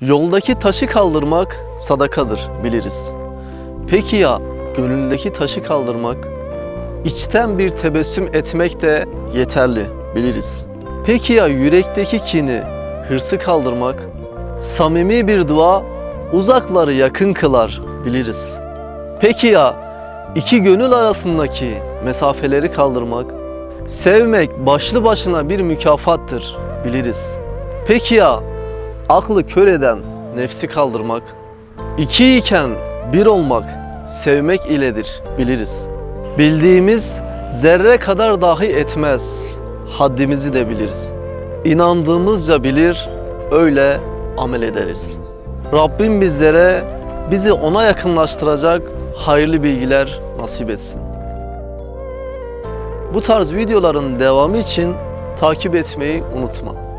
Yoldaki taşı kaldırmak sadakadır biliriz. Peki ya gönüldeki taşı kaldırmak? İçten bir tebessüm etmek de yeterli biliriz. Peki ya yürekteki kini, hırsı kaldırmak? Samimi bir dua uzakları yakın kılar biliriz. Peki ya iki gönül arasındaki mesafeleri kaldırmak? Sevmek başlı başına bir mükafattır biliriz. Peki ya aklı kör eden nefsi kaldırmak? İki iken bir olmak sevmek iledir biliriz. Bildiğimiz zerre kadar dahi etmez. Haddimizi de biliriz. İnandığımızca bilir, öyle amel ederiz. Rabbim bizlere bizi ona yakınlaştıracak hayırlı bilgiler nasip etsin. Bu tarz videoların devamı için takip etmeyi unutma.